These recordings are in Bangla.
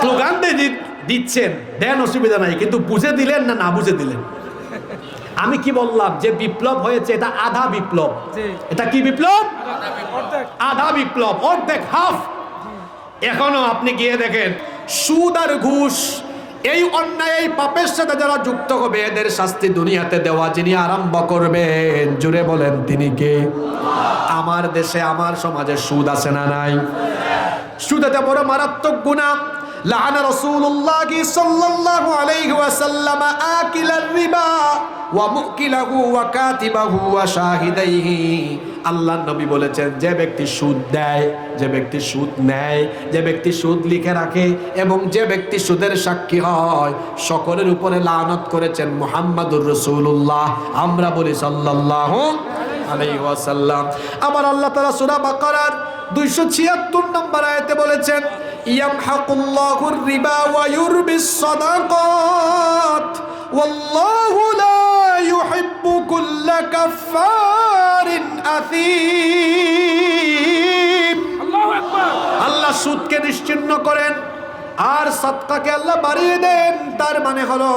স্লোগান দিয়ে দিচ্ছেন দেন অসুবিধা নাই কিন্তু বুঝে দিলেন না না বুঝে দিলেন? আমি কি বললাম যে বিপ্লব হয়েছে এটা আধা বিপ্লব। এটা কি বিপ্লব? আধা বিপ্লব অর্ধেক হাফ। এখনও আপনি গিয়ে দেখেন সুদ আর ঘুষ এই অন্যায় এই পাপের সাথে যারা যুক্ত হবে এদের শাস্তি দুনিয়াতে দেওয়া যিনি আরম্ভ করবেন জুড়ে বলেন তিনি কে? আমার দেশে আমার সমাজে সুদ আছে না নাই? সুদ এত বড় মারাত্মক গুণা لعن رسول الله صلى الله عليه وسلم آكل الربا ومؤكله وكاتبه وشاهديه আল্লাহ নবী বলেছেন যে ব্যক্তি সুদ দেয় যে ব্যক্তি সুদ নেয় যে ব্যক্তি সুদ লিখে রাখে এবং যে ব্যক্তি সুদের সাক্ষী হয় সকলের উপরে লানত করেছেন মুহাম্মাদুর রসুল্লাহ আমরা বলি সাল্লাল্লাহু আলাইহি ওয়াসাল্লাম আবার আল্লাহ তাআলা সূরা বাকারার 276 নম্বর আয়াতে বলেছেন ইয়ামহাকুল্লাহুর الله الربا ويربي الصدقات والله لا يحب কুল্লা كفار أثيم الله أكبر الله سودك নিশ্চিন্ন করেন আর সৎকাকে আল্লাহ বাড়িয়ে দেন মানে হলো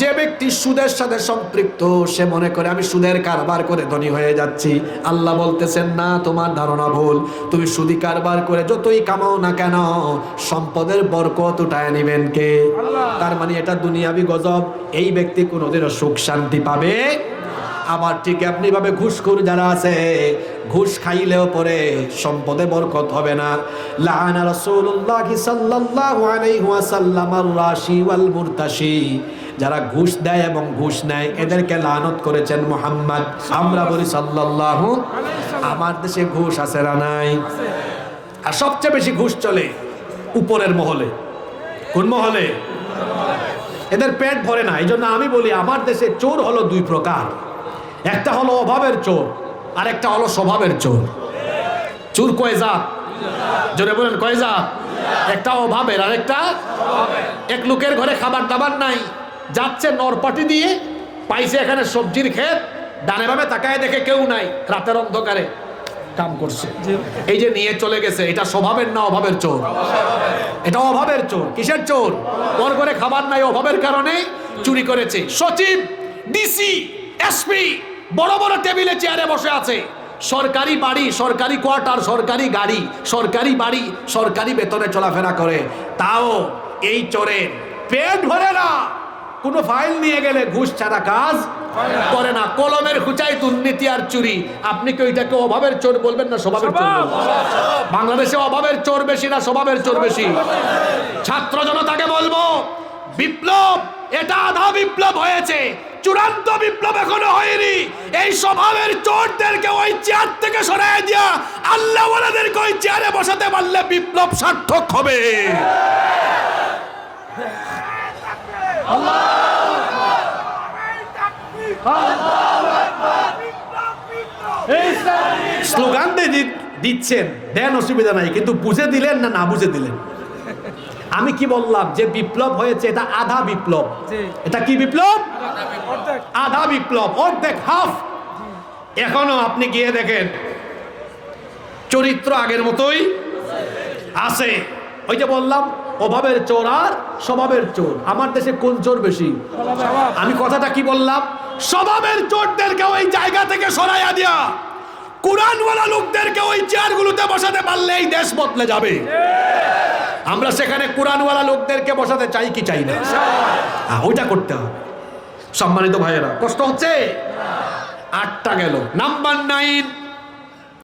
যে ব্যক্তি সুদের সাথে সম্পৃক্ত সে মনে করে আমি সুদের কারবার করে ধনী হয়ে যাচ্ছি। আল্লাহ বলতেছেন না তোমার ধারণা ভুল। তুমি সুদি কারবার করে যতই কামাও না কেন সম্পদের বরকত উঠায় নিবেন কে? তার মানে এটা দুনিয়াবি গজব। এই ব্যক্তি কোনোদিনও সুখ শান্তি পাবে আবার ঠিক আপনি ভাবে ঘুষখোর যারা আছে ঘুষ খাইলেও পরে সম্পদে বরকত হবে না। লানা রাসূলুল্লাহ সাল্লাল্লাহু আলাইহি ওয়াসাল্লাম রাশি ওয়াল মুরতাশি যারা ঘুষ দেয় এবং ঘুষ নেয়, এদেরকে লানত করেছেন মুহাম্মদ। আমরা বলি সাল্লাল্লাহু আমার দেশে ঘুষ আছে না নাই? আর সবচেয়ে বেশি ঘুষ চলে উপরের মহলে। কোন মহলে? এদের পেট ভরে না। এই জন্য আমি বলি, আমার দেশে চোর হলো দুই প্রকার। একটা হলো অভাবের চোর আর একটা হলো স্বভাবের চোর। চোর কয় জাত? জোরে বলেন, কয় জাত? একটা অভাবের আর একটা এক লোকের ঘরে খাবার দাবার নাই, যাচ্ছে নরপাটি দিয়ে, পাইছে এখানে সবজির ক্ষেত, ডানে বামে তাকায় দেখে কেউ নাই, রাতের অন্ধকারে কাম করছে। এই যে নিয়ে চলে গেছে, এটা স্বভাবের না অভাবের চোর? এটা অভাবের চোর, কিসের চোর? ওর ঘরে খাবার নাই, অভাবের কারণে চুরি করেছে। সচিব, ডিসি, এসপি বড় বড় টেবিলে চেয়ারে বসে আছে। সরকারি বাড়ি, সরকারি কোয়ার্টার, সরকারি গাড়ি, সরকারি বাড়ি, সরকারি বেতনে চলাফেরা করে। তাও এই চোরের পেট ভরে না। কোনো ফাইল নিয়ে গেলে ঘুষ ছাড়া কাজ করে না। কলমের খুচাই দুর্নীতি আর চুরি। আপনি কি ওইটাকে অভাবের চোর বলবেন না স্বভাবের চোর বাংলাদেশে অভাবের চোর বেশি না স্বভাবের চোর বেশি? ছাত্র জনতাকে বলব, বিপ্লব, এটা আধা বিপ্লব হয়েছে। চূড়ান্ত বিপ্লব এখনও হয়নি। এই স্বভাবের চোরদেরকে ওই চেয়ার থেকে সরাই দিয়া আল্লাহ ওনাদেরকে ওই চেয়ারে বসাতে পারলে বিপ্লব সার্থক হবে। স্লোগান দিচ্ছেন। দেন অসুবিধা নাই, কিন্তু বুঝে দিলেন না না বুঝে দিলেন? আমি কি বললাম? যে বিপ্লব হয়েছে এটা আধা বিপ্লব। এটা কি বিপ্লব? আধা বিপ্লব অর্ধেক হাফ। এখনও আপনি গিয়ে দেখেন চরিত্র আগের মতোই আছে। ওই যে বললাম অভাবের চোর আর স্বভাবের চোর। আমার দেশে কোন চোর বেশি? আমি কথাটা কি বললাম? স্বভাবের চোরদেরকে ওই জায়গা থেকে সরাইয়া দিয়া কোরআনওয়ালা লোকদেরকে ওই চেয়ারগুলোতে বসাতে পারলে এই দেশ বদলে যাবে। আমরা সেখানে কোরআনওয়ালা লোকদেরকে বসাতে চাই কি চাই না? হ্যাঁ, ওইটা করতে হবে। সম্মানিত ভাইয়েরা কষ্ট হচ্ছে? আটটা গেল। Number nine